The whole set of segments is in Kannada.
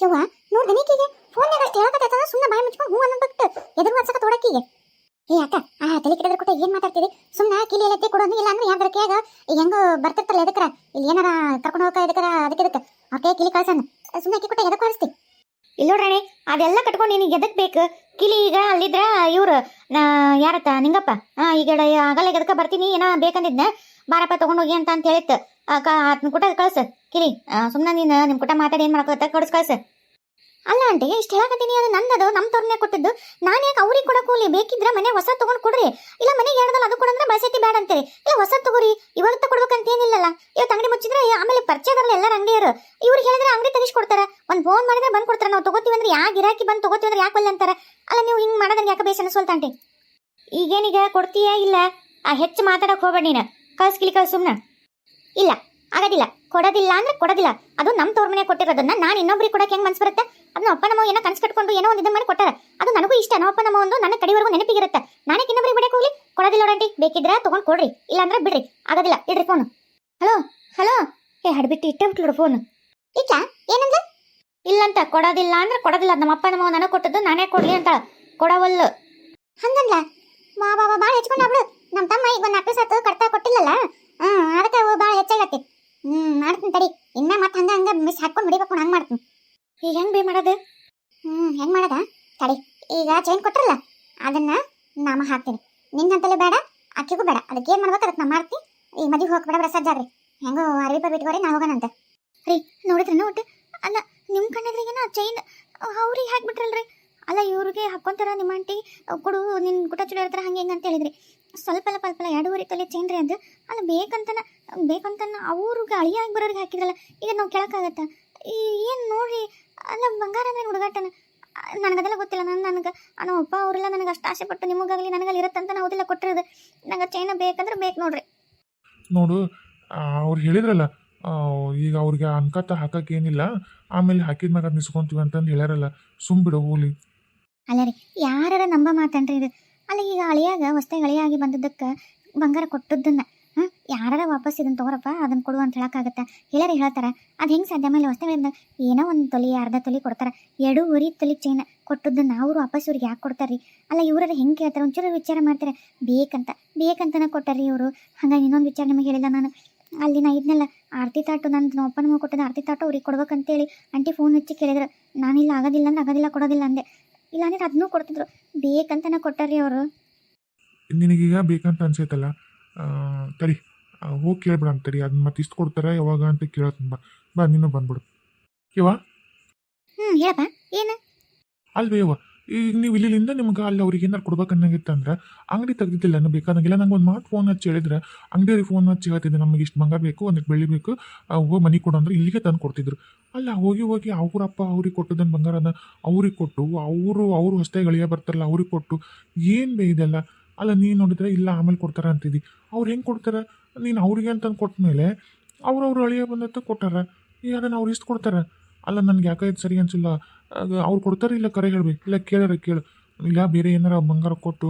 ಯವ್ವ, ನೋಡ್ ದನಿಕಿಗೆ ಫೋನ್ಯಾಗ ಅಷ್ಟು ಹೇಳಕತ್ತೈತಂದ್ರೆ ಸುಮ್ಮನೆ ಬಾಯಿ ಮುಚ್ಕೊಂಡು ಹೂ ಬಿಟ್ಟು ಎದುರು ವರ್ಷಕ ತೋಡಕ್ಕಿಗೆ ಏ ಅಕ್ಕ, ಆ ತಲೆ ಕೆಡದ್ರ ಕೊಟ್ಟ ಏನ್ ಮಾತಾಡ್ತೀರಿ ಸುಮ್ಮನೆ ಕಿಲಿ ಎತ್ತಿ ಕೊಡೋನು, ಇಲ್ಲ ಅಂದ್ರೆ ಯಾವ್ದ್ರ ಕೇಗ ಈಗ ಹೆಂಗ ಬರ್ತಿರ್ತಲ್ಲ ಎದಕ್ಕರ ಇಲ್ಲಿ ಏನಾರ ಕರ್ಕೊಂಡು ಹೋಗಕ ಎದಕ್ಕರ ಅದಕ್ಕೆ ಎದಕ್ಕೆ ಅವ್ಕೆ ಕಿಲಿ ಕಳ್ಸನ್ ಸುಮ್ಮನೆ ಅಕ್ಕಿ ಕೊಟ್ಟ ಎದಕ್ಕೆ ಹೊರಿಸ್ತಿ ಇಲ್ಲ ನೋಡ್ರಾಣಿ ಅದೆಲ್ಲ ಕಟ್ಕೊಂಡು ನಿನಗೆ ಎದಕ್ ಬೇಕು? ಕಿಲಿ ಈಗ ಅಲ್ಲಿದ್ರ ಇವ್ರು ಯಾರತ್ತ? ನಿಂಗಪ್ಪ? ಹಾ, ಈಗ ಆಗಲ್ಲ ಎದಕ್ಕ ಬರ್ತೀನಿ, ಏನೋ ಬೇಕಂದಿದ್ನ? ಬಾರಪ್ಪ ಹೋಗಿ ಅಂತ ಅಂತ ಹೇಳಿತ್ತು. ಅದನ್ನ ಕುಟ ಕಳ್ಸ. ಕಿಲಿ ಸುಮ್ಮನೆ ನೀನು ನಿಮ್ಮ ಕುಟ ಮಾತಾಡಿ ಏನು ಮಾಡ್ಕೊತ ಕಡ್ಸ್ ಕಳ್ಸ. ಅಲ್ಲ ಆಂಟಿ, ಇಷ್ಟು ಹೇಳಕತ್ತೀನಿ, ಅದು ನಂದದು ನಮ್ಮ ತೋರ್ನೆ ಕೊಟ್ಟಿದ್ದು. ನಾನು ಯಾಕೆ ಅವ್ರಿಗೆ ಕೊಡ ಕೂಲಿ ಬೇಕಿದ್ರೆ ಮನೆ ಹೊಸ ತಗೊಂಡ್ ಕೊಡ್ರಿ. ಇಲ್ಲ ಮನೆಗೆ ಹೇಳ್ದಲ್ಲ, ಅದು ಕೊಡಂದ್ರೆ ಬಳಸೈತಿ ಬೇಡ ಅಂತೀರಿ. ಇಲ್ಲ ಹೊಸ ತಗೋರಿ, ಇವಾಗ ತಗೊಡ್ಬೇಕಂತ ಏನಿಲ್ಲಲ್ಲ ಇವತ್ತು ಅಂಗಡಿ ಮುಚ್ಚಿದ್ರೆ ಆಮೇಲೆ ಪರಿಚಯದಾರಲ್ಲ ಎಲ್ಲರ ಅಂಗಡಿಯವರು. ಇವ್ರಿಗೆ ಹೇಳಿದ್ರೆ ಅಂಗಡಿ ತೆಗಿಸ್ಕೊಡ್ತಾರೆ. ಒಂದು ಫೋನ್ ಮಾಡಿದ್ರೆ ಬಂದು ಕೊಡ್ತಾರೆ. ನಾವು ತಗೋತೀವಿ ಅಂದ್ರೆ ಯಾಕೆ ಗಿರಾಕಿ ಬಂದು ತಗೋತೀವಿ ಅಂದ್ರೆ ಯಾಕೆ ಒಲ್ಲೆ ಅಂತಾರ. ಅಲ್ಲ ನೀವು ಹಿಂಗೆ ಮಾಡೋದಂಗೆ ಯಾಕೆ ಬೇಸ್ ಅನಿಸ್ವಲ್ತಾಂಟಿ ಈಗೇನೀಗ ಕೊಡ್ತೀಯಾ ಇಲ್ಲ? ಆ ಹೆಚ್ಚು ಮಾತಾಡೋಕೆ ಹೋಗಬೇಡ ನೀನು. ಕಳ್ಸ್ಕಿಲಿ ಕಳ್ಸ ಇಲ್ಲ, ಆಗೋದಿಲ್ಲ. ಕೊಡೋದಿಲ್ಲ ಅಂದ್ರೆ ಕೊಡೋದಿಲ್ಲ. ಅದು ನಮ್ಮ ತೋರ್ಮನೆ ಮನೆ ಕೊಟ್ಟಿರೋದನ್ನ ನಾನು ಇನ್ನೊಬ್ರಿಗೆ ಕೊಡಕ್ಕೆ ಹೆಂಗೆ ಮನ್ಸು ಬರುತ್ತೆ? ಅದನ್ನ ಅಪ್ಪ ನಮ್ಮ ಏನೋ ಕನ್ಸ್ ಕಟ್ಕೊಂಡು ಏನೋ ಒಂದು ಇದನ್ನ ಮಾಡಿ ಕೊಟ್ಟಾರ. ಅದು ನನಗೂ ಇಷ್ಟ. ನಮ್ಮ ಅಪ್ಪ ನಮ್ಮ ಒಂದು ನನ್ನ ಕಡಿವರೆಗೂ ನೆನಪಿಗಿರುತ್ತೆ. ನಾನೇ ಇನ್ನೊಬ್ರಿಗೆ ಬಿಡಕ್ಕೆ ಹೋಗ್ಲಿ? ಕೊಡೋದಿಲ್ಲ ನೋಡಂಟಿ ಬೇಕಿದ್ರೆ ತಗೊಂಡ್ ಕೊಡ್ರಿ. ಇಲ್ಲಾಂದ್ರೆ ಬಿಡ್ರಿ. ಆಗೋದಿಲ್ಲ. ಇಡ್ರಿ ಫೋನ್ ಹಲೋ? ಹಲೋ? ಏ ಹಡ್ಬಿಟ್ಟು ಇಟ್ಟೆ ಬಿಟ್ಲು ಫೋನ್ ಇಟ್ಲ? ಏನಂದ? ಇಲ್ಲಂತ. ಕೊಡೋದಿಲ್ಲ ಅಂದ್ರೆ ಕೊಡೋದಿಲ್ಲ. ನಮ್ಮ ಅಪ್ಪ ನಮ್ಮ ನನಗೆ ಕೊಟ್ಟದ್ದು ನಾನೇ ಕೊಡ್ಲಿ ಅಂತಾಳ. ಕೊಡವಲ್ಲು. ಹಂಗಂದ್ಲ? ಮಾ ಬಾಬಾ ಭಾಳ ಹೆಚ್ಕೊಂಡು ಬಿಡು ನಮ್ಮ ತಮ್ಮ ಈಗ ಒಂದು ನಾಲ್ಕು ಸತ್ತು ಕಟ್ತಾ ಕೊಟ್ಟಿಲ್ಲಲ್ಲ? ಹ್ಞೂ ಅದಕ್ಕೆ ಭಾಳ ಹೆಚ್ಚಾಗತ್ತೆ ಹ್ಞೂ ಮಾಡ್ತೀನಿ ತಡಿ. ಇನ್ನ ಮತ್ತೆ ಹಂಗೆ ಹಂಗ ಮಿಸ್ ಹಾಕೊಂಡು ಹೊಡಿಬೇಕು ಹಂಗೆ ಮಾಡ್ತೀನಿ. ಈಗ ಹೆಂಗ್ ಬೇ ಮಾಡೋದು? ಹ್ಮ್, ಹೆಂಗ್ ಮಾಡದ? ತಡಿ, ಈಗ ಚೈನ್ ಕೊಟ್ರಲ್ಲ, ಅದನ್ನ ನಾಮ ಹಾಕ್ತೀನಿ. ನಿನ್ನಂತಲೇ ಬೇಡ, ಅಕ್ಕಿಗೂ ಬೇಡ. ಅದಕ್ಕೆ ಏನ್ ಮಾಡ್ಬೇಕು? ಅದಕ್ಕೆ ನಾ ಮಾಡ್ತೀನಿ ಈ ಮದುವೆ ಹೋಗ್ಬೇಡ ಪ್ರಸಾದ್ ಜಾಗ್ರಿ ಹೆಂಗೋ ಅರವಿ ಬಿಟ್ಕೋರಿ ನಾ ರೀ, ನೋಡಿದ್ರೆ ನೋಟ್? ಅಲ್ಲ ನಿಮ್ಮ ಕಣ್ಣೆದ್ರಿಗೇನ ಚೈನ್ ಅವ್ರಿಗೆ ಹಾಕ್ಬಿಟ್ರಲ್ರಿ. ಅಲ್ಲ, ಇವ್ರಿಗೆ ಹಾಕೊಂತಾರ ನಿಮ್ಮ ಆಂಟಿ? ಕೊಡು, ನಿನ್ ಗುಟ ಚುಡಿ ಇರ್ತಾರ ಹಂಗೆ ಹೆಂಗೆ ಅಂತ ಹೇಳಿದ್ರಿ. ಸ್ವಲ್ಪ ಅಲ್ಲ ಪಲ್ಪ ಎರಡೂವರೆ ತಲೆ ಚೈನ್ ರೀ ಅದು. ಅಲ್ಲ, ಬೇಕಂತನ ಬೇಕಂತನ ಅವ್ರಿಗೆ ಅಳಿಯಾಗಿ ಬರೋರಿಗೆ ಹಾಕಿದ್ರಲ್ಲ, ಈಗ ನಾವು ಕೇಳಕ್ಕಾಗತ್ತ? ಏನು ನೋಡ್ರಿ? ಅಲ್ಲ ಬಂಗಾರ ಅಂದ್ರೆ ಹುಡುಗಾಟನ. ನನಗದೆಲ್ಲ ಗೊತ್ತಿಲ್ಲ. ನಾನು ನನಗೆ ನಮ್ಮ ಅಪ್ಪ ಅವರೆಲ್ಲ ನನಗೆ ಅಷ್ಟು ಆಸೆ ಪಟ್ಟು ನಿಮಗಾಗಲಿ ನನಗಲ್ಲಿ ಇರತ್ತಂತ ನಾವು ಅದೆಲ್ಲ ಕೊಟ್ಟಿರೋದು. ನಂಗೆ ಚೈನ ಬೇಕಂದ್ರೆ ಬೇಕು ನೋಡ್ರಿ. ನೋಡು ಅವ್ರು ಹೇಳಿದ್ರಲ್ಲ ಈಗ ಅವ್ರಿಗೆ ಅನ್ಕತ್ತ ಹಾಕಕ್ಕೆ ಏನಿಲ್ಲ. ಆಮೇಲೆ ಹಾಕಿದ್ಮ್ಯಾಗ ಮಗ ನಿಸ್ಕೊಂತೀವಿ ಅಂತಂದು ಹೇಳ್ಯಾರಲ್ಲ. ಸುಮ್ ಬಿಡು ಹೋಗ್ಲಿ. ಅಲ್ಲ ರೀ ಯಾರ ನಂಬ ಮಾತನ್ರಿ ಇದು? ಅಲ್ಲ ಈಗ ಅಳಿಯಾಗ ಹೊಸ್ದಾಗಿ ಅಳಿಯಾಗಿ ಬಂದದ್ದಕ್ಕೆ ಬಂಗಾರ ಕೊಟ್ಟದ್ದನ್ನ. ಹಾಂ ಯಾರ ವಾಪಸ್ ಇದನ್ನ ತಗೋರಪ್ಪ ಅದನ್ನ ಕೊಡು ಅಂತ ಹೇಳೋಕ್ಕಾಗತ್ತೆ? ಹೇಳಾರ ಹೇಳ್ತಾರ. ಅದು ಹೆಂಗೆ ಸಾಧ್ಯ ಮೇಲೆ ಹೊಸ ಏನೋ ಒಂದು ತೊಲಿ, ಅರ್ಧ ತೊಲಿ ಕೊಡ್ತಾರ. ಎರಡೂವರೆ ತೊಲಿ ಚೈನ್ ಕೊಟ್ಟದ್ದನ್ನ ಅವರು ವಾಪಸ್ ಇವ್ರಿಗೆ ಯಾಕೆ ಕೊಡ್ತಾರ್ರಿ? ಅಲ್ಲ ಇವ್ರ ಹೆಂಗೆ ಕೇಳ್ತಾರೆ? ಒಂಚೂರು ವಿಚಾರ ಮಾಡ್ತಾರೆ. ಬೇಕಂತ, ಬೇಕಂತನ ಕೊಟ್ಟಾರ್ರಿ ಇವರು. ಹಂಗಾಗಿ ಇನ್ನೊಂದು ವಿಚಾರ ನಿಮಗೆ ಹೇಳಿಲ್ಲ ನಾನು. ಅಲ್ಲಿ ನಾ ಇದನ್ನೆಲ್ಲ ಆರತಿ ತಾಟು ನನ್ನ ನಮ್ಮ ನಮಗೆ ಮಗ ಕೊಟ್ಟದ ಆರತಿ ತಾಟು ಅವ್ರಿಗೆ ಕೊಡ್ಬೇಕಂತೇಳಿ ಆಂಟಿ ಫೋನ್ ಹಚ್ಚಿ ಕೇಳಿದ್ರು. ನಾನಿಲ್ಲ, ಆಗೋದಿಲ್ಲ ಅಂದ್ರೆ, ಆಗೋದಿಲ್ಲ, ಕೊಡೋದಿಲ್ಲ ಅಂದೆ. ಇಲ್ಲ ಅಂದ್ರೆ ಅದನ್ನೂ ಕೊಡ್ತಿದ್ರು. ಬೇಕಂತನ ಕೊಟ್ಟಾರ್ರಿ ಅವರು. ನಿನಗೀಗ ಬೇಕಂತ ಅನ್ಸೈತಲ್ಲ? ತಡಿ. ಹೋಗಿ ಕೇಳ್ಬಿಡ ತಡಿ ಅದನ್ನ ಮತ್ತೆ ಇಷ್ಟು ಕೊಡ್ತಾರೆ ಯಾವಾಗ ಅಂತ ಕೇಳತ್ತೀನಿ ಬಾ. ಬಾ ನೀನು ಬಂದ್ಬಿಡು. ಇವ ಹ್ಞೂ ಹೇಳಪ್ಪ. ಏನು? ಅಲ್ವೇ ಯವ್ವ. ಈಗ ನೀವು ಇಲ್ಲಿಂದ ನಿಮ್ಗೆ ಅಲ್ಲಿ ಅವ್ರಿಗೆ ಏನಾರು ಕೊಡ್ಬೇಕು ಅಂದ್ರೆ ಅಂಗಡಿ ತೆಗ್ದಿದ್ದಿಲ್ಲ ನಾನು ಬೇಕಾದಂಗಿಲ್ಲ ನಂಗೆ ಒಂದು ಮಾತು ಫೋನ್ ಹಚ್ಚಿ ಹೇಳಿದ್ರೆ ಅಂಗಡಿಯವ್ರಿಗೆ ಫೋನ್ ಹಚ್ಚಿ ಹೇಳ್ತಿದ್ದೆ ನಮಗೆ ಇಷ್ಟು ಬಂಗಾರ ಬೇಕು ಒಂದಕ್ಕೆ ಬೆಳ್ಳಿ ಬೇಕು ಹೋಗಿ ಮನೆ ಕೊಡು ಅಂದ್ರೆ ಇಲ್ಲಿಗೆ ತಂದು ಕೊಡ್ತಿದ್ರು. ಅಲ್ಲ ಹೋಗಿ ಹೋಗಿ ಅವ್ರಪ್ಪ ಅವ್ರಿಗೆ ಕೊಟ್ಟದನ್ನು ಬಂಗಾರನ ಅವ್ರಿಗೆ ಕೊಟ್ಟು ಅವರು ಅವರು ಹೊಸ್ತೇ ಗಳಿಯ ಬರ್ತಾರಲ್ಲ ಅವ್ರಿಗೆ ಕೊಟ್ಟು ಏನು ಬೇ ಇದೆಲ್ಲ? ಅಲ್ಲ ನೀನು ನೋಡಿದ್ರೆ ಇಲ್ಲ ಆಮೇಲೆ ಕೊಡ್ತಾರ ಅಂತಿದ್ದಿ. ಅವ್ರು ಹೆಂಗೆ ಕೊಡ್ತಾರೆ? ನೀನು ಅವ್ರಿಗೆ ಅಂತಂದು ಕೊಟ್ಟ ಮೇಲೆ ಅವ್ರವ್ರು ಅಳಿಯ ಬಂದಂತ ಕೊಟ್ಟಾರ. ಈಗ ಅದನ್ನು ಅವ್ರು ಇಷ್ಟು ಕೊಡ್ತಾರೆ. ಅಲ್ಲ, ನನಗೆ ಯಾಕೆ ಇದು ಸರಿ ಅನ್ಸಿಲ್ಲ. ಅವ್ರು ಕೊಡ್ತಾರೆ ಇಲ್ಲ ಕರೆ ಹೇಳ್ಬೇಕು? ಇಲ್ಲ ಕೇಳಾರ ಕೇಳು. ಇಲ್ಲ, ಬೇರೆ ಏನಾರ ಬಂಗಾರ ಕೊಟ್ಟು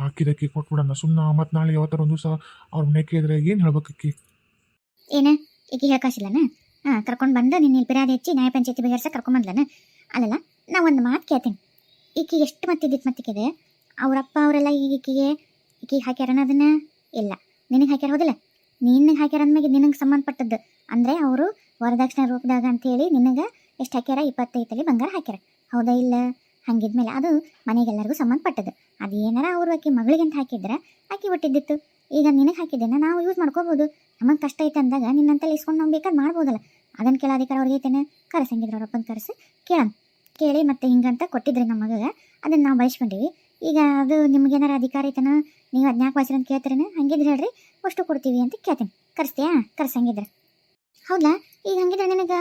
ಹಾಕಿದಕ್ಕೆ ಕೊಟ್ಬಿಡೋಣ. ಸುಮ್ಮನೆ ಮತ್ತು ನಾಳೆ ಯಾವತ್ತಾರ ಒಂದು ಸಹ ಅವ್ರ ಮನೆ ಕೇಳಿದ್ರೆ ಏನು ಹೇಳ್ಬೇಕಕ್ಕಿ ಏನ? ಈಗ ಹೇಳಕಾಶಿಲ್ಲನ ಹಾಂ, ಕರ್ಕೊಂಡು ಬಂದು ನಿನ್ನ ಪಿರಾದಿ ಹೆಚ್ಚಿ, ನ್ಯಾಯ ಪಂಚಾಯತಿ ಬಗೆಹರಿಸ ಕರ್ಕೊಂಬಂದ್ಲನ ಅಲ್ಲಲ್ಲ ನಾ ಒಂದು ಮಾತು ಕೇಳ್ತೀನಿ. ಈಕಿಗೆ ಎಷ್ಟು ಮತ್ತಿದ್ದಿತ್ತು ಮತ್ತಿಕ್ಕಿದೆ? ಅವರಪ್ಪ ಅವರೆಲ್ಲ ಈಗ ಈಕಿಗೆ ಈಕಿಗೆ ಹಾಕ್ಯಾರನ ಅದನ್ನ? ಇಲ್ಲ. ನಿನಗೆ ಹಾಕ್ಯಾರ ಹೌದಿಲ್ಲ? ನಿನಗೆ ಹಾಕ್ಯಾರ ಅಂದಮೇಲೆ ನಿನಗೆ ಸಂಬಂಧಪಟ್ಟದ್ದು. ಅಂದರೆ ಅವರು ವರದಕ್ಷಿಣೆ ರೂಪದಾಗ ಅಂತೇಳಿ ನಿನಗೆ ಎಷ್ಟು ಹಾಕ್ಯಾರ? ಇಪ್ಪತ್ತೈದು ತಲೆ ಬಂಗಾರ ಹಾಕ್ಯಾರ. ಹೌದಾ ಇಲ್ಲ? ಹಂಗಿದ್ಮೇಲೆ ಅದು ಮನೆಗೆಲ್ಲರಿಗೂ ಸಂಬಂಧಪಟ್ಟದ್ದು. ಅದು ಏನಾರ ಅವರು ಆಕಿ ಮಗಳಿಗೆ ಅಂತ ಹಾಕಿದ್ರೆ ಆಕೆ ಬಿಟ್ಟಿದ್ದಿತ್ತು ಈಗ ನಿನಗೆ ಹಾಕಿದ್ದನ್ನ ನಾವು ಯೂಸ್ ಮಾಡ್ಕೋಬೋದು. ನಮಗೆ ಕಷ್ಟ ಐತೆ ಅಂದಾಗ ನಿನ್ನಂತಲ್ಲಿ ಇಸ್ಕೊಂಡು ನಾವು ಬೇಕಾದ್ರೆ ಮಾಡ್ಬೋದಲ್ಲ. ಅದನ್ನು ಕೇಳೋ ಅಧಿಕಾರ ಅವ್ರಿಗೆ ಐತೇನೆ? ಕರೆಸಂಗಿದ್ರು ಅವ್ರಪ್ಪನ ಕರೆಸಿ ಕೇಳೋಣ ಕೇಳಿ ಮತ್ತೆ ಹಿಂಗಂತ ಕೊಟ್ಟಿದ್ರಿ ನಮ್ಮ ಮಗಗೆ. ಅದನ್ನು ನಾವು ಬಳಸ್ಕೊಂಡಿವಿ. ಈಗ ಅದು ನಿಮ್ಗೇನಾರ ಅಧಿಕಾರ ಐತನ, ನೀವು ಅದ್ನ್ಯಾಕೆ ವರ್ಷ ಅಂತ ಕೇಳ್ತಿರೇನು? ಹಂಗಿದ್ರೆ ಹೇಳ್ರಿ, ಅಷ್ಟು ಕೊಡ್ತೀವಿ ಅಂತ ಕೇಳ್ತೀನಿ. ಕರೆಸ್ತೀಯಾ? ಕರ್ಸಂಗಿದ್ರೆ ಹೌದಾ ಈಗ ಹಂಗಿದ್ರೆ ನಿನಗೆ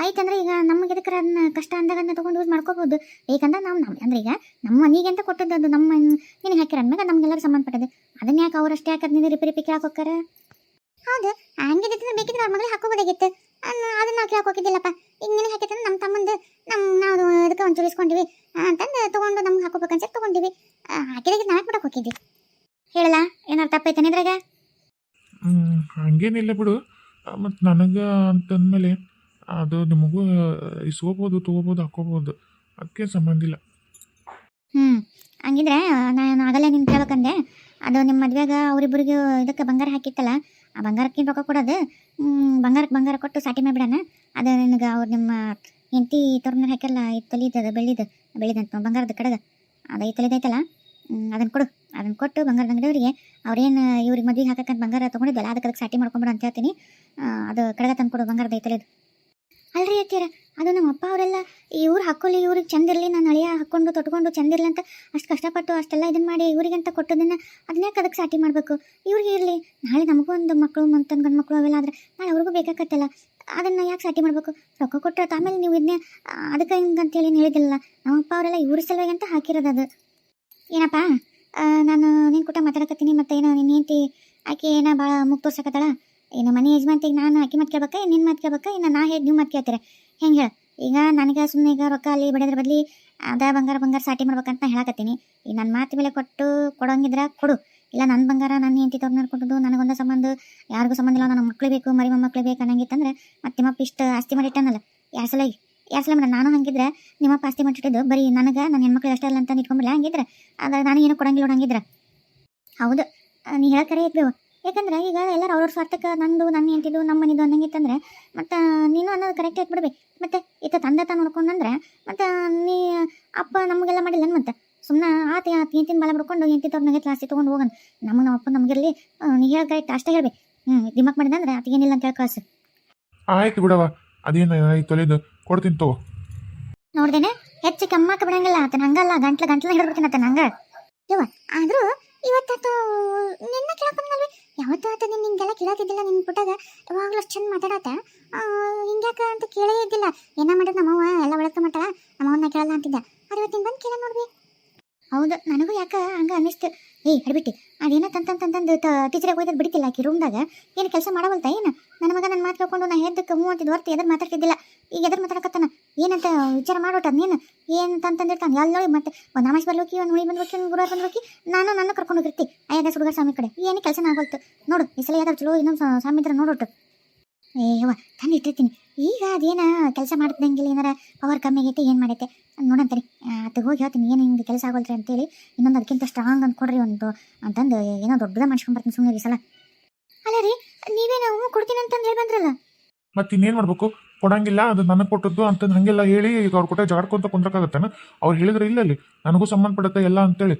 ಆಯ್ತಂದ್ರೆ ಈಗ ನಮ್ಗೆ ಎದಕ್ಕೆ ಅದನ್ನ ಕಷ್ಟ ಅಂದಾಗ ಅದನ್ನ ತೊಗೊಂಡು ಯೂಸ್ ಮಾಡ್ಕೋಬೋದು? ಏಕಂದ್ರೆ ನಾವು ನಮ್ಮ ಅಂದ್ರೆ ಈಗ ನಮ್ಮ ಮನೆಗೆ ಅಂತ ಕೊಟ್ಟದ್ದು ಅದು? ನಮ್ಮ ನಿನಗೆ ಹಾಕಿರ ಅಂದ್ಮೇಲೆ ನಮ್ಗೆಲ್ಲರೂ ಸಂಬಂಧಪಟ್ಟದ್ದು. ಅದನ್ನ ಯಾಕೆ ಅವ್ರಷ್ಟೇ ಯಾಕೆ ನೀನು ರಿಪೇರಿ ಪಿಕ್ಕಿ ಹಾಕೋಕ್ಕಾರ ಹೌದು, ಹಂಗಿದ್ರೆ ಬೇಕಿದ್ರೆ ಅವ್ರ ಮಗಳಿಗೆ ಹಾಕೋಬೋದಾಗಿತ್ತು ಅದನ್ನ ನಾವು ಹಾಕೋಕಿದ್ದಿಲ್ಲಪ್ಪ ಈಗ ನಿನಗೆ ಹಾಕಿದ್ರೆ ನಮ್ಮ ತಮ್ಮಂದು. ನಮ್ಮ ನಾವು ಅದಕ್ಕೆ ಒಂಚೂರು ಇಸ್ಕೊಂಡಿವಿ. ಅಂತಂದು ತೊಗೊಂಡು ನಮ್ಗೆ ಹಾಕೋಬೇಕನ್ಸಕ್ಕೆ ತೊಗೊಂಡಿವಿ ಹಾಕಿದಾಗ ನಾವೇ ಕೂಡ ಹೋಗಿದ್ವಿ ಹೇಳಲ್ಲ ಏನಾರು ತಪ್ಪೈತೇನೆ ಇದ್ರಾಗ ಹ್ಮ್, ಹಂಗೇನಿಲ್ಲ ಬಿಡು. ಮತ್ತು ನನಗೆ ಅಂತಂದಮೇಲೆ ಅದು ನಿಮಗೂ ಇಸ್ಕೋಬೋದು, ತೊಗೋಬೋದು, ಹಾಕೋಬೋದು. ಅದಕ್ಕೆ ಸಂಬಂಧ ಇಲ್ಲ. ಹ್ಞೂ ಹಂಗಿದ್ರೆ ನಾನು ಆಗಲ್ಲ ನಿನ್ ಕೇಳ್ಬೇಕಂದೆ. ಅದು ನಿಮ್ಮ ಮದ್ವೆಗ ಅವರಿಬ್ಬರಿಗೆ ಇದಕ್ಕೆ ಬಂಗಾರ ಹಾಕಿತ್ತಲ್ಲ, ಆ ಬಂಗಾರಕ್ಕಿಂತ ರೊಕ್ಕ ಕೊಡೋದು ಬಂಗಾರಕ್ಕೆ ಬಂಗಾರ ಕೊಟ್ಟು ಸಾಟಿ ಮಾಡಿಬಿಡೋಣ. ಅದು ನಿನಗೆ ಅವ್ರು ನಿಮ್ಮ ಹೆಂಡತಿ ತೊರ್ನ ಹಾಕಿರಲ್ಲ ಈ ತೊಲಿದ ಬೆಳ್ಳಿದು ಬೆಳ್ಳಿದಂತ ಬಂಗಾರದ ಕಡೆಗೆ, ಅದು ಈ ತೊಲಿದೈತಲ್ಲ ಅದನ್ನು ಕೊಡು. ಅದನ್ನು ಕೊಟ್ಟು ಬಂಗಾರದ ಅಂಗಡಿಯವರಿಗೆ ಅವ್ರೇನು ಇವ್ರಿಗೆ ಮದುವೆ ಹಾಕಕ್ಕಂತ ಬಂಗಾರ ತೊಗೊಂಡಿದ್ದಲ್ಲ ಅದಕ್ಕೆ ಅದಕ್ಕೆ ಸಾಟಿ ಮಾಡ್ಕೊಂಬಿಡು ಅಂತ ಹೇಳ್ತೀನಿ. ಅದು ಕಡೆಗೆ ತಂದು ಕೊಡು ಬಂಗಾರದ ಅದು ಅಲ್ರಿ ಅತ್ತಿಯರ, ಅದು ನಮ್ಮ ಅಪ್ಪ ಅವರೆಲ್ಲ ಇವ್ರು ಹಾಕೊಳ್ಳಿ ಇವ್ರಿಗೆ ಚಂದ ಇರಲಿ, ನಾನು ಹಳೆಯ ಹಾಕ್ಕೊಂಡು ತೊಟ್ಕೊಂಡು ಚಂದ ಇರಲಿ ಅಂತ ಅಷ್ಟು ಕಷ್ಟಪಟ್ಟು ಅಷ್ಟೆಲ್ಲ ಇದನ್ನು ಮಾಡಿ ಇವ್ರಿಗಂತ ಕೊಟ್ಟದನ್ನ ಅದನ್ನೇ ಅದಕ್ಕೆ ಸಾಟಿ ಮಾಡಬೇಕು? ಇವ್ರಿಗೆ ಇರಲಿ. ನಾಳೆ ನಮಗೂ ಒಂದು ಮಕ್ಕಳು ಮಂತನ್ ಗಂಡು ಮಕ್ಕಳು ಅವೆಲ್ಲ ಆದ್ರೆ ನಾಳೆ ಅವ್ರಿಗೂ ಬೇಕಾಗತ್ತಲ್ಲ ಅದನ್ನು ಯಾಕೆ ಸಾಟಿ ಮಾಡಬೇಕು? ರೊಕ್ಕ ಕೊಟ್ಟರೆ ಆಮೇಲೆ ನೀವು ಇದನ್ನೇ, ಅದಕ್ಕೆ ಹಿಂಗೆ ಅಂತೇಳಿ ಹೇಳಿದಿಲ್ಲ ನಮ್ಮ ಅಪ್ಪ ಅವರೆಲ್ಲ ಇವ್ರ ಸಲುವಾಗಿ ಅಂತ ಹಾಕಿರೋದು ಅದು. ಏನಪ್ಪ? ನಾನು ನಿನ್ನ ಕೂಟ ಮಾತಾಡಕತ್ತೀನಿ ಮತ್ತೆ ಏನೋ ನಿನ್ನ ಹೆಂಡತಿ ಆಕೆ ಏನೋ ಭಾಳ ಮುಗ್ ತೋರ್ಸಕತ್ತಾಳ. ಏನು ಮನೆ ಯಜಮಾನ್ತಿಗೆ ನಾನು ಆಕೆ ಮಾತು ಕೇಳ್ಬೇಕಾ ನಿನ್ನ ಮಾತು ಕೇಳ್ಬೇಕಾ, ಇನ್ನು ನಾ ಹೇಳಿ ನೀವು ಮಾತು ಕೇಳ್ತೀರ. ಹೆಂಗೆ ಹೇಳ? ಈಗ ನನಗೆ ಸುಮ್ಮನೆ ಈಗ ರೊಕ್ಕ ಅಲ್ಲಿ ಬಿಡೋದ್ರ ಬದಲಿ ಅದ ಬಂಗಾರ ಬಂಗಾರ ಸಾಟಿ ಮಾಡ್ಬೇಕಂತ ಹೇಳಕತ್ತೀನಿ. ಈಗ ನನ್ನ ಮಾತು ಮೇಲೆ ಕೊಟ್ಟು ಕೊಡೋಂಗಿದ್ರೆ ಕೊಡು. ಇಲ್ಲ ನನ್ನ ಬಂಗಾರ ನನ್ನ ಹೆಂಡತಿ ತೊಗೊಂಡು ಕೊಟ್ಟದು ನನಗೊಂದು ಸಂಬಂಧ, ಯಾರಿಗೂ ಸಂಬಂಧ ಇಲ್ಲ, ನನ್ನ ಮಕ್ಳು ಬೇಕು ಮರಿ ಮೊಮ್ಮಕ್ಳು ಬೇಕು ಅನ್ನಂಗಿತ್ತಂದ್ರೆ ಮತ್ತೆ ಮಪ್ಪ ಇಷ್ಟು ಆಸ್ತಿ ಮಾಡಿಟ್ಟನಲ್ಲ. ಯಾರ ಸಲ ಯಾರು ಸಲ ಮಾಡ ನಾನು ಹಂಗಿದ್ರೆ ನಿಮ್ಮ ಪಾಸ್ತಿ ಮಾಡಿಟ್ಟಿದ್ದು ಬರೀ ನನಗೆ ನನ್ನ ಹೆಣ್ಮಕ್ಳು ಅಷ್ಟೇ ಅಲ್ಲ ಅಂತ ಇಟ್ಕೊಂಬಿಲ್ಲ ಹಂಗಿದ್ರೆ? ಅದು ನಾನು ಏನೂ ಕೊಡಂಗಿಲ್ಲ ಹಂಗಿದ್ರೆ. ಹೌದು. ನೀ ಹೇಳಕರೆ ಐತ್ಬೇವು ಯಾಕಂದ್ರೆ ಈಗ ಎಲ್ಲರೂ ಅವ್ರವ್ರ ಸ್ವಾರ್ಥಕ್ಕೆ ನಂದು ನನ್ನ ಹೆಂಟಿದ್ದು ನಮ್ಮ ಮನಿದು ಅನ್ನಂಗಿತ್ತಂದ್ರೆ, ಮತ್ತು ನೀನು ಅನ್ನೋದು ಕರೆಕ್ಟ್ ಆಯ್ತು ಬಿಡ್ಬೇಕು ಮತ್ತೆ ಈತ ತಂದೆ ತಾನು ನೋಡ್ಕೊಂಡಂದ್ರೆ, ಮತ್ತೆ ನೀ, ಅಪ್ಪ ನಮಗೆಲ್ಲ ಮಾಡಿಲ್ಲ ಮತ್ತೆ? ಸುಮ್ಮನೆ ಆತ ಹೆಂತಿನ ಬಾಲ ಬಿಡ್ಕೊಂಡು ಹೆಂಟಿ ತವ್ರ ಕ್ಲಾಸಿ ತೊಗೊಂಡು ಹೋಗೋಣ ನಮ್ಮ ನಮ್ಮ ಅಪ್ಪ ನಮಗಿರಲಿ ನೀ ಹೇಳ ಕರೆಕ್ಟ್ ಅಷ್ಟೇ ಹೇಳ್ಬೇಕು ಹ್ಞೂ ದಿಮಾಕ್ ಮಾಡಿದಂದ್ರೆ ಏನಿಲ್ಲ ಅಂತ ಹೇಳಿ ಕಳಿಸು. ಆಯ್ತು ಬಿಡವ ಅದೇನು ತೊಲೆದು ಕೊಡ್ತೀನಿ ತಗೋ. ನೋಡ್ದೇನೆ? ಹೆಚ್ಚು ಕಮ್ಮಕ್ಕ ಬಿಡಂಗಿಲ್ಲ. ಆತನ ಹಂಗಲ್ಲ. ಗಂಟ್ಲ ಗಂಟ್ಲ ಹಿಡ್ಬಿಡ್ತೀನಿ ಆತನ ಹಂಗ. ಇವ ಆದ್ರೂ ಇವತ್ತಾತು ನಿನ್ನ ಕೇಳ್ಕೊಂಡ್ನಲ್ವಿ ಯಾವತ್ತೂ ಆತ ನಿನ್ ಹಿಂಗೆಲ್ಲ ಕೇಳತ್ತಿದ್ದಿಲ್ಲ ನಿನ್ ಪುಟಾಗ ಯಾವಾಗ್ಲೂ ಅಷ್ಟು ಚಂದ ಮಾತಾಡತ್ತ ಹಿಂಗ್ಯಾಕ ಅಂತ ಕೇಳೇ ಇದ್ದಿಲ್ಲ. ಏನ ಮಾಡಿದ್ ನಮ್ಮವ್ವ ಎಲ್ಲ ಒಳಕ ಮಟ್ಟ ನಮ್ಮವನ್ನ ಕೇಳಲ್ಲ ಅಂತಿದ್ದ. ಅದು ಇವತ್ತಿನ ಬಂದು ಕೇಳ ನೋಡ್ವಿ ಹೌದು, ನನಗೂ ಯಾಕ ಹಂಗೆ ಅನ್ನಿಸ್ತು? ಏಯ್ ಹಡಿಬಿಟ್ಟಿ ಅದೇನ ತಂತಂತಂತಂದು ಟೀಚರ್ ಹೋಯ್ದದ್ ಬಿಡ್ತಿಲ್ಲ ಆಕಿ ರೂಮ್ದಾಗ ಏನು ಕೆಲಸ ಮಾಡವಲ್ತ ಏನು? ನನ್ನ ಮಗ ನನ್ನ ಮಾತು ಕೇಳ್ಕೊಂಡು ನಾ ಹೇಳಿದ್ದಕ್ಕೆ ಹ್ಞೂ ಅಂತಿದ್ದು ಹೊರತು ಎದ್ರ ಮಾತಾಡ್ತಿದ್ದಿಲ್ಲ. ಈಗ ಎದ್ರು ಮಾತಾಡಕತ್ತಾನ? ಏನಂತ ವಿಚಾರ ಮಾಡೋಟ ನೀನು? ಏನು ತಂತಂದಿರ್ತಾನೆ ನೋಡಿ ಮತ್ತೆ ಒಂದು ಅಮಾಶ್ ಬರ್ಲೋಕಿ ಒಂದು ಹುಳಿ ಬಂದ್ಬೇಕು, ಒಂದು ಗುರುವಾರ ಬಂದ್ಬೇಕು, ನಾನು ನನ್ನ ಕರ್ಕೊಂಡು ಹೋಗಿರ್ತಿ. ಅಯ್ಯದ ಹುಡುಗ ಸ್ವಾಮಿ ಕಡೆ. ಏನು ಕೆಲಸ ಆಗೋಲ್ತು ನೋಡು, ಈ ಸಲ ಯಾವ್ದಾರು ಚಲೋ ಇನ್ನೊಂದು ಸ್ವಾಮಿದ್ರ ನೋಡೋಟು. ಏ ಯವ್ವ, ತಂದು ಇಟ್ಟಿರ್ತೀನಿ. ಈಗ ಅದೇನ ಕೆಲಸ ಮಾಡ್ದಂಗಿಲ್ಲ ಏನಾರ ಪವರ್ ಕಮ್ಮಿ ಆಗೈತೆ, ಏನು ಮಾಡೈತೆ? ರೀ ಅದು ಹೋಗಿ ಹೇಳ್ತೀನಿ. ಏನು ಹಿಂಗೆ ಕೆಲಸ ಆಗೋಲ್ರಿ ಅಂತೇಳಿ. ಇನ್ನೊಂದು ಅದಕ್ಕಿಂತ ಸ್ಟ್ರಾಂಗ್ ಅಂತ ಕೊಡ್ರಿ ಒಂದು. ಅಂತಂದು ಏನೋ ದೊಡ್ಡದ ಮಾಡ್ಸ್ಕೊಂಡ್ಬರ್ತೀನಿ ಸುಮ್ಮನೆ ಈ ಸಲ. ಅಲ್ಲ ರೀ, ನೀವೇ ನಾವು ಕೊಡ್ತೀನಿ ಅಂತಂದು ಹೇಳಿ ಬಂದ್ರಲ್ಲ. ಮತ್ತೆ ಇನ್ನೇನು ಮಾಡಬೇಕು? ಕೊಡಂಗಿಲ್ಲ, ಅದು ನನಗೆ ಕೊಟ್ಟದ್ದು ಅಂತ ಹಂಗೆಲ್ಲ ಹೇಳಿ ಈಗ ಅವ್ರ ಕೊಟ್ಟೆ ಜಾಡ್ಕೊಂತ ಕುಂದ್ರಕ್ಕಾಗತ್ತೇನ? ಅವ್ರು ಹೇಳಿದ್ರೆ ಇಲ್ಲ ಅಲ್ಲಿ. ನನಗೂ ಸಂಬಂಧಪಡುತ್ತೆ ಎಲ್ಲ ಅಂತೇಳಿ.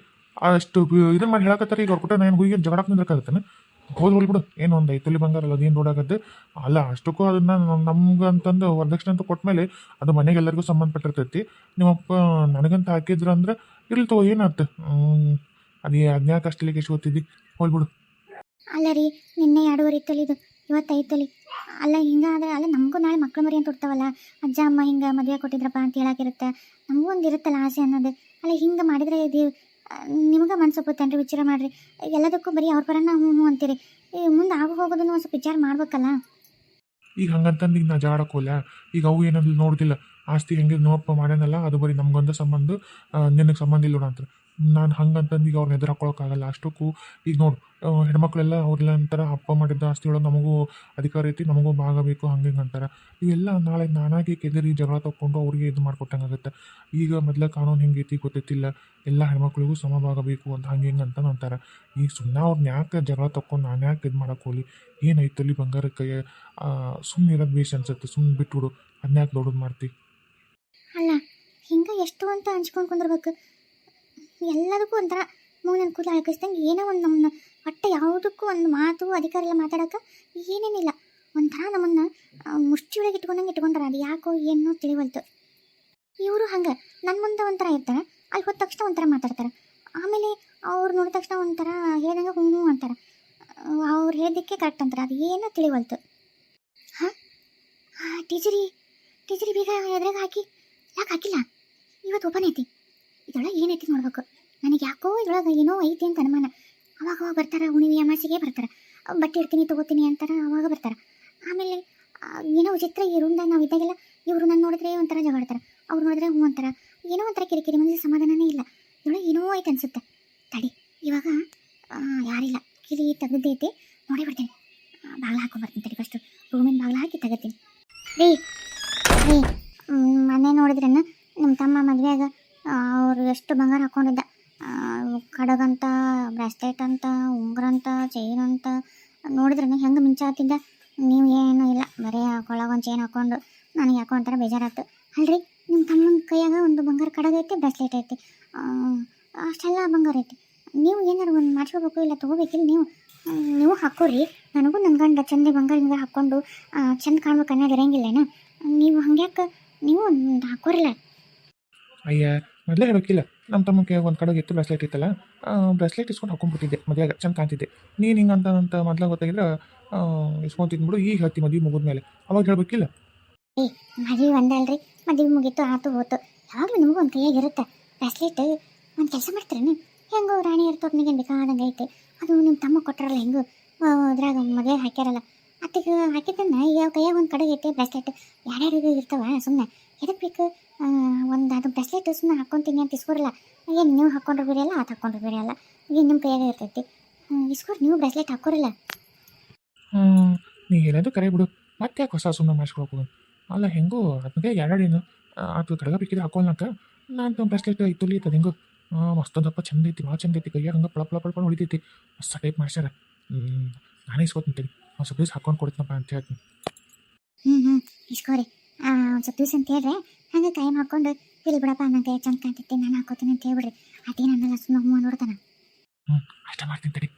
ಅಷ್ಟು ಇದನ್ನ ಮಾಡಿ ಹೇಳಕತ್ತಾರೆ, ಈಗ ಅವ್ರ ಕೊಟ್ಟೆ ನಾನು ಹೋಗಿ ಜಗಳಕ್ಕೆ ನಿಂದ್ರಕ್ಕಾಗತ್ತೇನ? ಹೋದ್ ಬಿಡು. ಏನು ಒಂದು ಐತಲ್ಲಿ ಬಂಗಾರ ಅಲ್ಲ, ಅದೇನು ರೋಡಾಗತ್ತೆ ಅಲ್ಲ, ಅಷ್ಟಕ್ಕೂ ಅದನ್ನ ನಮ್ಗೆ ಅಂತಂದು ವರದಕ್ಷಿಣೆ ಅಂತ ಕೊಟ್ಮೇಲೆ ಅದು ಮನೆಗೆ ಎಲ್ಲರಿಗೂ ಸಂಬಂಧಪಟ್ಟಿರ್ತೈತಿ. ನಿಮ್ಮಪ್ಪ ನನಗಂತ ಹಾಕಿದ್ರು ಅಂದ್ರೆ, ಇರ್ಲಿ ತಗೋ ಏನಾಯ್ತು ಅದೇ ಅದ್ನ್ಯಾಕೆ ಅಷ್ಟಲಿಗೆ ಎಷ್ಟು ಓದ್ತಿದ್ದಿ ಹೋಗ್ಬಿಡು ಅಲ್ಲ ರೀ, ನಿನ್ನೆ ಎರಡೂವರೆ ಇತ್ತಲ್ಲಿ ಇದು ಇವತ್ತು ಐತಲ್ಲಿ ಅಲ್ಲ ಹಿಂಗಾದ್ರೆ ಅಲ್ಲ, ನಮಗೂ ನಾಳೆ ಮಕ್ಕಳು ಮರಿ ಅಂತ ಹುಡ್ತಾವಲ್ಲ. ಅಜ್ಜ, ಅಮ್ಮ ಹಿಂಗೆ ಮದುವೆ ಕೊಟ್ಟಿದ್ರಪ್ಪ ಅಂತ ಹೇಳಾಕಿರುತ್ತೆ. ನಮಗೂ ಒಂದು ಇರುತ್ತಲ್ಲ ಆಸೆ ಅನ್ನೋದು. ಅಲ್ಲ, ಹಿಂಗೆ ಮಾಡಿದ್ರೆ ಇದು ನಿಮ್ಗೆ ಮನ್ಸು ಒಪ್ಪುತ್ತೇನ್ರಿ ವಿಚಾರ ಮಾಡ್ರಿ. ಎಲ್ಲದಕ್ಕೂ ಬರೀ ಅವ್ರ ಪರನ ಹ್ಞೂ ಹ್ಞೂ ಅಂತೀರಿ. ಮುಂದೆ ಆಗ ಹೋಗೋದನ್ನು ಒಂದು ಸ್ವಲ್ಪ ವಿಚಾರ ಮಾಡ್ಬೇಕಲ್ಲ? ಈಗ ಹಂಗಂತಂದು ಈಗ ನಾ ಜಾಡಕ್ಕೋಲ್ಲ ಈಗ ಅವು ಏನಾದ್ರು ನೋಡ್ತಿಲ್ಲ. ಆಸ್ತಿ ಹೆಂಗೆ ನೋಪ್ಪ ಮಾಡ್ಯಾನಲ್ಲ, ಅದು ಬರೀ ನಮ್ಗೊಂದು ಸಂಬಂಧ ನಿನಗೆ ಸಂಬಂಧ ಇಲ್ಲ ನೋಡ ಅಂತಾರೆ. ನಾನು ಹಂಗಂತಂದು ಈಗ ಅವ್ರನ್ನ ಎದುರು ಹಾಕೊಳಕ್ಕಾಗಲ್ಲ ಅಷ್ಟಕ್ಕೂ ಈಗ ನೋಡು ಹೆಣ್ಮಕ್ಳೆಲ್ಲ ಅವ್ರೆಲ್ಲ ಅಂತಾರೆ ಅಪ್ಪ ಮಾಡಿದ್ದ ಆಸ್ತಿ ಒಳಗೆ ನಮಗೂ ಅಧಿಕಾರ ಐತಿ, ನಮಗೂ ಭಾಗ ಬೇಕು, ಹಂಗೆ ಹಿಂಗೆ ಅಂತಾರೆ. ಇವೆಲ್ಲ ನಾಳೆ ನಾನಾಗಿ ಕೆದರಿ ಜಗಳ ತಗೊಂಡು ಅವ್ರಿಗೆ ಇದು ಮಾಡ್ಕೊಟ್ಟಂಗಾಗುತ್ತೆ. ಈಗ ಮೊದಲ ಕಾನೂನು ಹೆಂಗೈತಿ ಗೊತ್ತೈತಿಲ್ಲ. ಎಲ್ಲ ಹೆಣ್ಮಕ್ಳಿಗೂ ಸಮಭಾಗ ಬೇಕು ಅಂತ ಹಂಗೆ ಹಿಂಗೆ ಅಂತ ಅಂತಾರೆ. ಈಗ ಸುಮ್ಮನೆ ಅವ್ರನ್ನ ಯಾಕೆ ಜಗಳ ತಗೊಂಡು ನಾನು ಯಾಕೆ ಇದು ಮಾಡಕ್ಕೆ ಹೋಗ್ಲಿ ಏನೈತಲ್ಲಿ ಕೈ ಸುಮ್ಮನೆ ಇರೋದು ಬೇಷ್ ಅನ್ಸುತ್ತೆ. ಸುಮ್ಮನೆ ಬಿಟ್ಬಿಡು. ಅದನ್ನ ಯಾಕೆ ದೊಡ್ಡದು ಮಾಡ್ತಿ? ಅಲ್ಲ, ಹಿಂಗೆ ಎಷ್ಟು ಅಂತ ಹಂಚ್ಕೊಂಡು ಕುಂದಿರ್ಬೇಕು. ಎಲ್ಲದಕ್ಕೂ ಒಂಥರ ಮೂಗಿನ ಕೂದಲು ಅಳಕಿಸ್ದಂಗೆ ಏನೋ ಒಂದು ನಮ್ಮನ್ನ ಒಟ್ಟು ಯಾವುದಕ್ಕೂ ಒಂದು ಮಾತು, ಅಧಿಕಾರ ಎಲ್ಲ ಮಾತಾಡೋಕೆ ಏನೇನಿಲ್ಲ. ಒಂಥರ ನಮ್ಮನ್ನ ಮುಷ್ಟಿಯೊಳಗೆ ಇಟ್ಕೊಂಡಂಗೆ ಇಟ್ಕೊಂಡಾರ. ಅದು ಯಾಕೋ ಏನೋ ತಿಳಿವಲ್ತು ಇವರು ಹಂಗೆ. ನನ್ನ ಮುಂದೆ ಒಂಥರ ಇರ್ತಾರೆ. ಅಲ್ಲಿ ಹೋದ ತಕ್ಷಣ ಒಂಥರ ಮಾತಾಡ್ತಾರೆ. ಆಮೇಲೆ ಅವ್ರು ನೋಡಿದ ತಕ್ಷಣ ಒಂಥರ ಹೇಳ್ದಂಗೆ ಹ್ಞೂ ಅಂತಾರೆ. ಅವ್ರು ಹೇಳಿದ್ದಕ್ಕೆ ಕರೆಕ್ಟ್ ಅಂತಾರೆ. ಅದು ಏನೋ ತಿಳಿವಲ್ತು ಹಾಂ? ಟೀಚರಿ ಟೀಚರಿ ಬೇಗ ಎದ್ರಾಗ ಹಾಕಿ. ಯಾಕೆ ಹಾಕಿಲ್ಲ? ಇವತ್ತು ಓಪನ್ ಐತಿ. ಇದ್ರೊಳಗೆ ಏನೈತಿ ನೋಡ್ಬೇಕು? ನನಗೆ ಯಾಕೋ ಇದ್ರೊಳಗೆ ಏನೋ ಐತಿ ಅಂತ ಅನುಮಾನ. ಅವಾಗ ಅವಾಗ ಬರ್ತಾರೆ, ಹುಣ್ಣಿಮೆ ಅಮಾಸೆಗೆ ಬರ್ತಾರೆ. ಬಟ್ಟೆ ಇಡ್ತೀನಿ, ತಗೋತೀನಿ ಅಂತಾರೆ ಅವಾಗ ಬರ್ತಾರೆ. ಆಮೇಲೆ ಏನೋ ವಿಚಿತ್ರ ಈ ನಾವು ಇದ್ದಾಗೆಲ್ಲ ಇವರು ನನ್ನ ನೋಡಿದ್ರೆ ಒಂಥರ ಜಗಾಡ್ತಾರೆ ಅವ್ರು ನೋಡಿದ್ರೆ ಹ್ಞೂ ಅಂತಾರೆ. ಏನೋ ಒಂಥರ ಕಿರಿಕಿರಿ ಮನಸ್ಸಿಗೆ ಸಮಾಧಾನನೇ ಇಲ್ಲ. ಇವಳು ಏನೋ ಐತೆ ಅನ್ಸುತ್ತೆ. ತಡಿ, ಇವಾಗ ಯಾರಿಲ್ಲ. ಕಿಲಿ ತೆಗೆದೈತಿ ನೋಡಿ ಬಿಡ್ತೀನಿ ಬಾಗಿಲು ಹಾಕೊಂಡ್ಬರ್ತೀನಿ ತಡಿ ಫಸ್ಟು ರೂಮಿನ ಬಾಗ್ಲ ಹಾಕಿ ತೆಗತೀನಿ. ರೀ ತಮ್ಮ ಮದುವೆಯಾಗ ಅವ್ರು ಎಷ್ಟು ಬಂಗಾರ ಹಾಕೊಂಡಿದ್ದ? ಆ, ಕಡಗಂತ ಬ್ರಾಸ್ಲೆಟ್ ಅಂತ ಉಂಗ್ರಂತ ಚೈನ್ ಅಂತ ನೋಡಿದ್ರೆ ಹೆಂಗೆ ಮಿಂಚಾತಿದ್ದ? ನೀವು ಏನೂ ಇಲ್ಲ. ಬರೀ ಕೊಳಗೊಂದು ಚೈನ್ ಹಾಕ್ಕೊಂಡು ನನಗೆ ಯಾಕೋ ಒಂಥರ ಬೇಜಾರಾಯ್ತು ಅಲ್ರಿ ನಿಮ್ಮ ತಮ್ಮನ ಕೈಯಾಗ ಒಂದು ಬಂಗಾರ ಕಡಗ ಐತಿ ಬ್ರಾಸ್ಲೆಟ್ ಐತಿ. ಅಷ್ಟೆಲ್ಲ ಬಂಗಾರ ಐತಿ. ನೀವು ಏನಾರು ಒಂದು ಮಾಡ್ಕೋಬೇಕು ಇಲ್ಲ ತೊಗೋಬೇಕಿಲ್ಲ ನೀವು? ನೀವು ಹಾಕೋರಿ. ನನಗೂ ನನ್ನ ಗಂಡ ಚಂದ ಬಂಗಾರ ಹಿಂಗೆ ಹಾಕ್ಕೊಂಡು ಚಂದ ಕಾಣ್ಬೇಕು ಅನ್ನೋದು ಇರಂಗಿಲ್ಲೇನ? ನೀವು ಹಂಗ್ಯಾಕೆ? ನೀವು ಒಂದ್ ಹಾಕೋರಿಲ್ಲ. ಅಯ್ಯ ಮೊದಲೇ ಹೇಳೋಕ್ಕಿಲ್ಲ ನಮ್ಮ ತಮ್ಮಕ್ಕೆ ಒಂದು ಕಡೆಗೆ ಇತ್ತು ಬ್ರೆಸ್ಲೆಟ್ ಇತ್ತಲ್ಲ ಬ್ರೆಸ್ಲೆಟ್ ಇಸ್ಕೊಂಡು ಹಾಕೊಂಡ್ಬಿಟ್ಟಿದ್ದೆ. ಮದುವೆಗೆ ಚಂದ ಕಾಣ್ತಿದ್ದೆ. ನೀನು ಹಿಂಗೆ ಅಂತ ಅಂತ ಮೊದಲಾಗ ಗೊತ್ತಾಗಿಲ್ಲ ಇಸ್ಕೊಂತಿದ್ಬಿಡು ಈಗ ಹೇಳ್ತಿ ಮದುವೆ ಮುಗಿದ ಮೇಲೆ. ಅವಾಗ ಹೇಳ್ಬೇಕಿಲ್ಲ. ಮದುವೆ ಒಂದಲ್ರಿ. ಮದುವೆ ಮುಗೀತು, ಆತು, ಹೋತು. ಯಾವಾಗಲೂ ನಿಮಗೂ ಒಂದು ಕೈಯಾಗಿ ಇರುತ್ತೆ ಬ್ರೆಸ್ಲೆಟ್ ಒಂದು ಕೆಲಸ ಮಾಡ್ತೀರೇನು ಹೆಂಗೋ ರಾಣಿ ಇರ್ತೋರ್ನಿಗೆ ಬೇಕಾದಂಗೆ ಐತೆ. ಅದು ನಿಮ್ಮ ತಮ್ಮ ಕೊಟ್ಟರಲ್ಲ ಹೆಂಗು. ಅದ್ರಾಗ ಮದುವೆ ಹಾಕ್ಯಾರಲ್ಲ. ಅತ್ತಿಗೆ ಹಾಕಿದ್ದನ್ನ ಯಾವ ಕೈಯಾಗ ಒಂದು ಕಡೆಗೆ ಐತೆ ಬ್ರೆಸ್ಲೆಟ್ ಯಾರ್ಯಾರಿಗೂ ಇರ್ತಾವ ಸುಮ್ಮನೆ ಎದಕ್ಕೆ ಬೇಕು? ಒಂದು ಅದು ಬ್ರೆಸ್ಲೆಟ್ ಸುಮ್ಮನೆ ಹಾಕ್ಕೊಂತೀನಿ ಅಂತ ಇಸ್ಕೊರಲ್ಲ ಏನು ನೀವು ಹಾಕ್ಕೊಂಡ್ರೆ ಬೇರೆ ಅಲ್ಲ ಆತ ಹಾಕ್ಕೊಂಡ್ರೆ ಬೇರೆ ಅಲ್ಲ. ಈಗ ನಿಮ್ಮ ಕೈಯಾಗ ಇರ್ತೈತಿ. ಇಸ್ಕೊರ್ ನೀವು ಬ್ರೆಸ್ಲೆಟ್ ಹಾಕೋರಲ್ಲ. ಹ್ಮ್, ನೀ ಹೇಳೋದು ಕರೆ ಬಿಡು. ಮತ್ತೆ ಯಾಕೆ ಹೊಸ ಸುಮ್ಮನೆ ಮಾಡಿಸ್ಕೊಳಕು ಅಲ್ಲ ಹೆಂಗೋ ಅದಕ್ಕೆ ಎರಡೇನು ಅದು ಕಡಗ ಬಿಕ್ಕಿದ್ರೆ ಹಾಕೊಳ್ಳಾಕ ನಾನು ಬ್ರೆಸ್ಲೆಟ್ ಇತ್ತು ಅದು ಹೆಂಗೋ. ಮಸ್ತೊಂದಪ್ಪ ಚಂದ ಐತಿ ಭಾಳ ಚಂದ ಐತಿ. ಕೈಯಾಗ ಹಂಗೆ ಪಳ ಪಳ ಪಳ್ಕೊಂಡು ಪಳ ಹೊಡಿತೈತಿ ಮಸ್ತ್ ಟೈಪ್ ಮಾಡ್ಸ್ಯಾರ. ಹ್ಞೂ ನಾನೇ ಇಸ್ಕೊತೀನಿ ಒಂದು ಸ್ವಲ್ಪ ದಿವಸ ಹಾಕೊಂಡು ಕೊಡ್ತೀನಪ್ಪ ಅಂತ ಹೇಳ್ತೀನಿ. ಹ್ಞೂ ಹ್ಞೂ ಇಸ್ಕೋರಿ. ಒಂದು ಸ್ವಲ್ಪ ದಿವಸ ಅಂತ ಹೇಳ್ರಿ. ಹಂಗೆ ಕೈ ಹಾಕೊಂಡು ಇಲ್ಲಿ ಬಿಡಪ್ಪ ಕೈ ಚಂದ ಕಾಣ್ತೈತಿ, ನಾನು ಹಾಕೋತೀನಿ ಅಂತ ಹೇಳ್ಬಿಡ್ರಿ. ಅದೇನಲ್ಲ ಸುಮ್ಮನೆ ಹೂವು ನೋಡ್ತಾನ. ಅಷ್ಟೇ ಮಾಡ್ತೀನಿ ತಡಿ.